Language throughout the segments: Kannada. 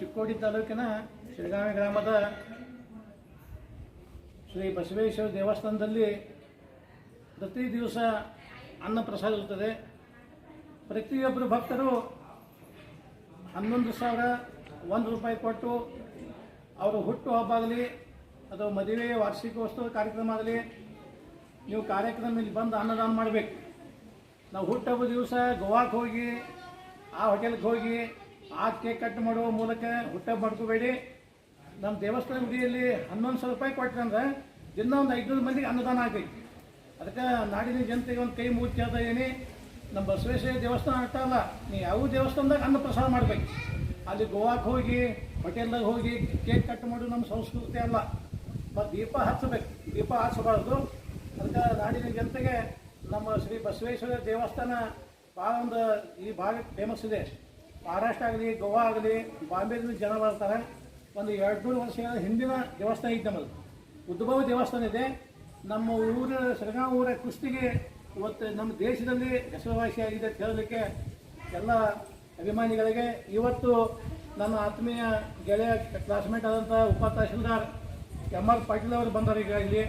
ಚಿಕ್ಕೋಡಿ ತಾಲೂಕಿನ ಶಿರಗಾವಿ ಗ್ರಾಮದ ಶ್ರೀ ಬಸವೇಶ್ವರ ದೇವಸ್ಥಾನದಲ್ಲಿ ಪ್ರತಿ ದಿವಸ ಅನ್ನ ಪ್ರಸಾದ ಇರುತ್ತದೆ. ಪ್ರತಿಯೊಬ್ಬರು ಭಕ್ತರು ಹನ್ನೊಂದು ಸಾವಿರ ಒಂದು ರೂಪಾಯಿ ಕೊಟ್ಟು ಅವರು ಹುಟ್ಟು ಹಬ್ಬ ಆಗಲಿ ಅಥವಾ ಮದುವೆ ವಾರ್ಷಿಕೋತ್ಸವ ಕಾರ್ಯಕ್ರಮ ಆಗಲಿ, ನೀವು ಕಾರ್ಯಕ್ರಮ ಇಲ್ಲಿ ಬಂದು ಅನ್ನದಾನ ಮಾಡಬೇಕು. ನಾವು ಹುಟ್ಟುಹಬ್ಬ ದಿವಸ ಗೋವಾಕ್ಕೆ ಹೋಗಿ, ಆ ಹೋಟೆಲ್ಗೆ ಹೋಗಿ ಆ ಕೇಕ್ ಕಟ್ ಮಾಡುವ ಮೂಲಕ ಹುಟ್ಟ ಮಾಡ್ಕೋಬೇಡಿ. ನಮ್ಮ ದೇವಸ್ಥಾನ ಗುಡಿಯಲ್ಲಿ ಹನ್ನೊಂದು ಸಾವಿರ ರೂಪಾಯಿ ಕೊಟ್ಟರೆ ದಿನ ಒಂದು ಐದುನೂರು ಮಂದಿಗೆ ಅನ್ನದಾನ ಆಗೈತಿ ಅದಕ್ಕೆ ನಾಡಿನ ಜನತೆಗೆ ಒಂದು ಕೈ ಮೂರ್ತಿ ಅದ ಇದೀನಿ. ನಮ್ಮ ಬಸವೇಶ್ವರ ದೇವಸ್ಥಾನ ಅಲ್ಲ ನೀವು ಯಾವ ದೇವಸ್ಥಾನದಾಗ ಅನ್ನ ಪ್ರಸಾದ ಮಾಡ್ಬೇಕು? ಅಲ್ಲಿ ಗೋವಾಕ್ಕೆ ಹೋಗಿ, ಹೋಟೆಲ್ದಾಗ ಹೋಗಿ ಕೇಕ್ ಕಟ್ ಮಾಡೋದು ನಮ್ಮ ಸಂಸ್ಕೃತಿ ಅಲ್ಲ. ಮತ್ತು ದೀಪ ಹಚ್ಚಬೇಕು. ದೀಪ ಹಚ್ಚಬಾರ್ದು. ಅದಕ್ಕೆ ನಾಡಿನ ಜನತೆಗೆ ನಮ್ಮ ಶ್ರೀ ಬಸವೇಶ್ವರ ದೇವಸ್ಥಾನ ಭಾಳ ಒಂದು ಈ ಭಾಗಕ್ಕೆ ಫೇಮಸ್ ಇದೆ. ಮಹಾರಾಷ್ಟ್ರ ಆಗಲಿ, ಗೋವಾ ಆಗಲಿ ಬಾಂಬೆದಿಂದ ಜನ ಬರ್ತಾರೆ ಒಂದು ಎರಡು ನೂರು ವರ್ಷಗಳ ಹಿಂದಿನ ದೇವಸ್ಥಾನ ಇದೆ ನಮ್ಮಲ್ಲಿ ಉದ್ಭವ ದೇವಸ್ಥಾನ ಇದೆ. ನಮ್ಮ ಊರ ಸರಗಾಂವ್ ಊರ ಕುಸ್ತಿಗೆ ಇವತ್ತು ನಮ್ಮ ದೇಶದಲ್ಲಿ ಹೆಸರುವಾಸಿಯಾಗಿದೆ ಅಂತ ಹೇಳಲಿಕ್ಕೆ ಎಲ್ಲ ಅಭಿಮಾನಿಗಳಿಗೆ ಇವತ್ತು ನನ್ನ ಆತ್ಮೀಯ ಗೆಳೆಯ ಕ್ಲಾಸ್ಮೇಟ್ ಆದಂಥ ಉಪ ತಹಶೀಲ್ದಾರ್ ಎಂ ಆರ್ ಪಾಟೀಲ್ ಅವರು ಬಂದರು ಈಗ ಇಲ್ಲಿ.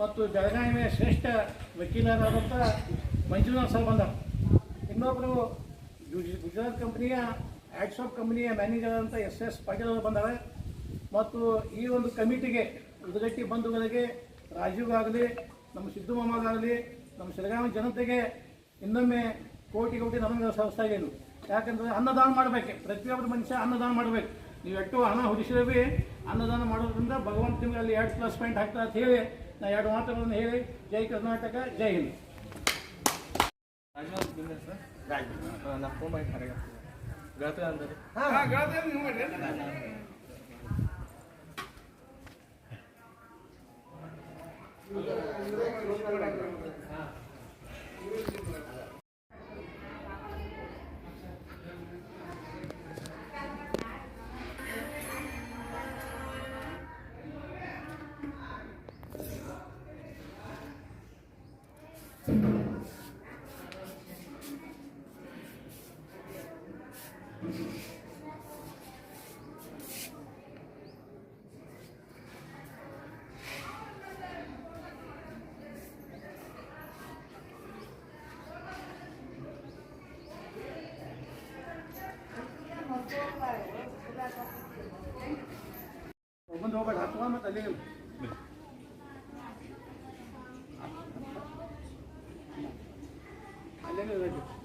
ಮತ್ತು ಬೆಳಗಾವಿಯ ಶ್ರೇಷ್ಠ ವಕೀಲರಾದಂಥ ಮಂಜುನಾಥ್ ಸರ್ ಬಂದರು. ಗುಜರಾತ್ ಕಂಪ್ನಿಯ ಆ್ಯಡ್ಸಾಪ್ ಕಂಪ್ನಿಯ ಮ್ಯಾನೇಜರ್ ಅಂತ ಎಸ್ ಎಸ್ ಪಾಟೀಲ್ ಅವರು ಬಂದಾರೆ. ಮತ್ತು ಈ ಒಂದು ಕಮಿಟಿಗೆ ಉದಗಟ್ಟಿ ಬಂಧುಗಳಿಗೆ ರಾಜೀವ್ಗಾಗಲಿ ನಮ್ಮ ಸಿದ್ದು ಮಾಮಗಾಗಲಿ ನಮ್ಮ ಶಿರಗಾಮ ಜನತೆಗೆ ಇನ್ನೊಮ್ಮೆ ಕೋಟಿ ಕೋಟಿ ನಮಗೆ ಸಲ್ಲಿಸ್ತಾ ಇದ್ದೀನಿ. ಯಾಕಂದ್ರೆ ಅನ್ನದಾನ ಮಾಡಬೇಕು. ಪ್ರತಿಯೊಬ್ಬರು ಮನುಷ್ಯ ಅನ್ನದಾನ ಮಾಡಬೇಕು. ನೀವು ಎಷ್ಟು ಹಣ ಹೊಡಿಸಿದ್ರಿ ಅನ್ನದಾನ ಮಾಡೋದ್ರಿಂದ ಭಗವಂತ ನಿಮಗೆ ಅಲ್ಲಿ ಎರಡು ಪ್ಲಸ್ ಪಾಯಿಂಟ್ ಹಾಕ್ತಾರೆ ಅಂತ ಹೇಳಿ, ನಾ ಎರಡು ಮಾತುಗಳನ್ನು ಹೇಳಿ, ಜೈ ಕರ್ನಾಟಕ, ಜೈ ಹಿಂದ್. నాకు మరి Thank you. Dobar dan selamat alim. Alim alim.